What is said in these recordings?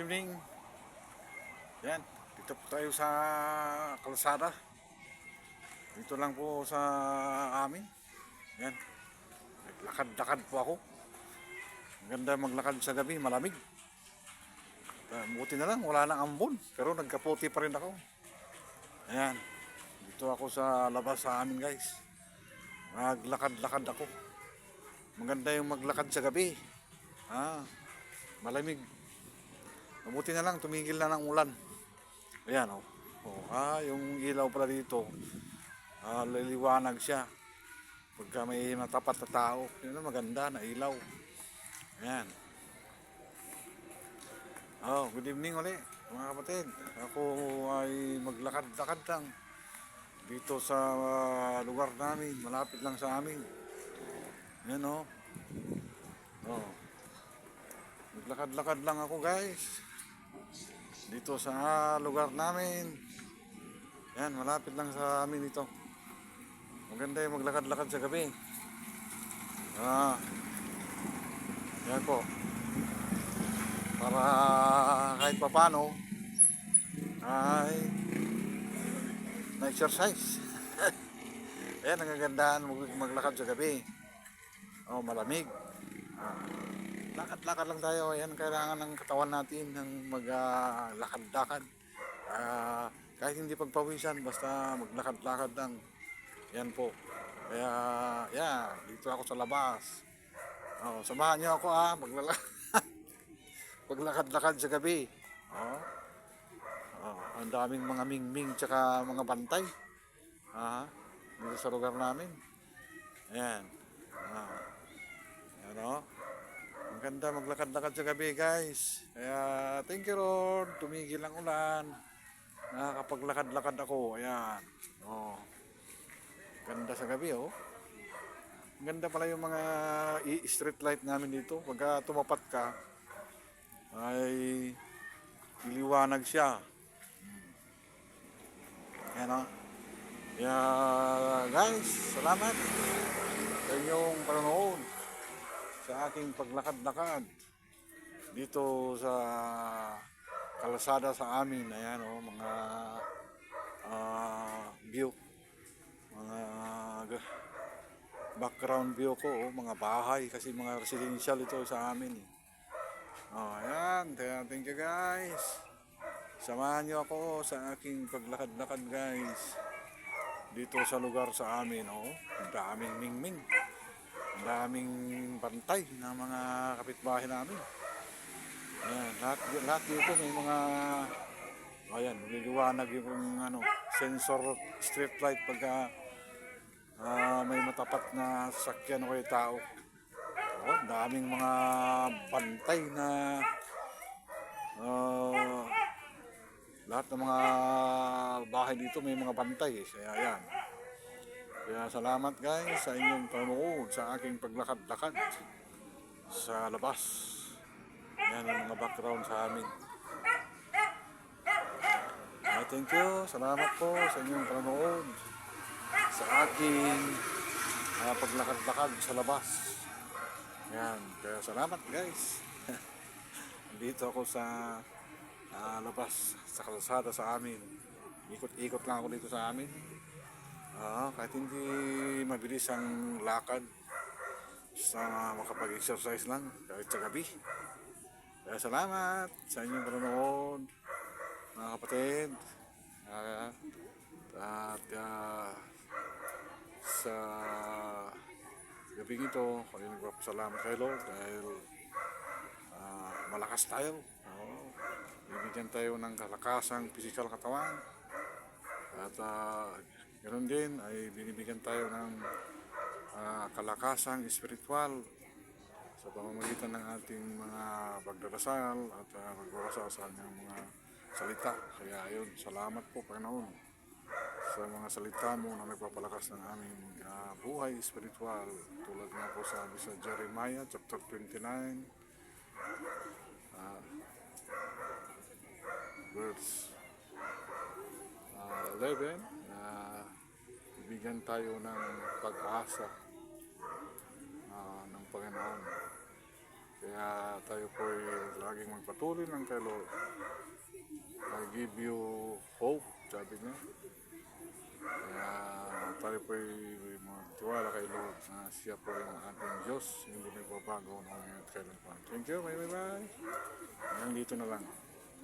evening. Yan, dito po tayo sa kalsada. Dito lang po sa amin. Yan. Naglakad-lakad po ako. Maganda maglakad sa gabi, malamig. Uh, buti na lang, wala nang ambon. Pero nagkaputi pa rin ako. Ayan. Dito ako sa labas sa amin guys. Maglakad-lakad ako. Maganda yung maglakad sa gabi. Ah, malamig. Mabuti na lang, tumigil na ng ulan. Ayan, oh. oh ah, yung ilaw pala dito, ah, liliwanag siya. Pagka may natapat na tao, yun ang maganda na ilaw. Ayan. Oh, good evening ulit, mga kapatid. Ako ay maglakad-lakad lang dito sa ah, lugar namin, malapit lang sa amin. Ayan, oh. Oh. Maglakad-lakad lang ako, guys dito sa lugar namin. Yan, malapit lang sa amin ito. Maganda yung maglakad-lakad sa gabi. Ah, yan po. Para kahit papano ay na-exercise. Yan, ang kagandahan mag- maglakad sa gabi. Oh, malamig. Ah, lakad-lakad lang tayo. Yan, kailangan ng katawan natin ng maglakad-lakad. Ah, kahit hindi pagpawisan, basta maglakad-lakad lang. Yan po. Kaya, yan, dito ako sa labas. Oh, samahan niyo ako ah, maglalakad. maglakad-lakad sa gabi. Oh. Oh, ang daming mga mingming tsaka mga bantay. Ah, dito sa lugar namin. Ayan. Ah. Ayan oh. Ang ganda maglakad-lakad sa gabi guys. Kaya thank you Lord. Tumigil ang ulan. Nakakapaglakad-lakad ako. Ayan. Oh. Ganda sa gabi oh. Ang Ganda pala yung mga street light namin dito. Pagka tumapat ka ay iliwanag siya. Ayan oh. Kaya guys, salamat sa inyong panonood sa aking paglakad-lakad dito sa kalsada sa amin. Ayan oh mga ah, view. Mga background view ko oh, mga bahay kasi mga residential ito sa amin eh. oh ayan thank you guys. Samahan niyo ako sa aking paglakad-lakad guys dito sa lugar sa amin oh. Daming mingming. ang daming bantay ng mga kapitbahay namin. Ayan, lahat, lahat dito may mga ayan, nililiwanag yung ano, sensor street light pagka ah, may matapat na sasakyan o tao. Oh, daming mga bantay na ah, lahat ng mga bahay dito may mga bantay eh. Kaya ayan. Kaya salamat guys sa inyong panonood sa aking paglakad-lakad sa labas. Yan ang mga background sa amin. Ah, thank you. Salamat po sa inyong panonood sa aking ah, paglakad-lakad sa labas. Yan. Kaya salamat guys. Dito ako sa ah, labas sa kalsada sa amin. Ikot-ikot lang ako dito sa amin. Ah, kahit hindi mabilis ang lakad sa makapag-exercise lang kahit sa gabi. Kaya salamat sa inyong panonood mga kapatid. Ah, at ah, sa gabi ito, kami nagpapasalamat kay Lord dahil ah, malakas tayo. Oo. Bibigyan tayo ng kalakasang physical katawan. At uh, ganoon din ay binibigyan tayo ng ah, kalakasang espiritual sa pamamagitan ng ating mga pagdarasal at uh, pagbabasa sa kanyang mga salita. Kaya ayun, salamat po Panginoon sa mga salita mo na nagpapalakas ng aming ah, buhay espiritual. Tulad nga po sabi sa Jeremiah chapter 29 ah, verse ah, 11 na bigyan tayo ng pag-asa ah, ng Panginoon. Kaya tayo po ay laging magpatuloy ng kay Lord. I give you hope, sabi niya. Kaya tayo po ay magtiwala kay Lord na siya po yung ating Diyos. Hindi nagbabago noong ngayon at kailan pa. Thank you, bye bye bye. Hanggang dito na lang.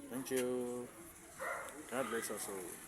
Thank you. God bless us all.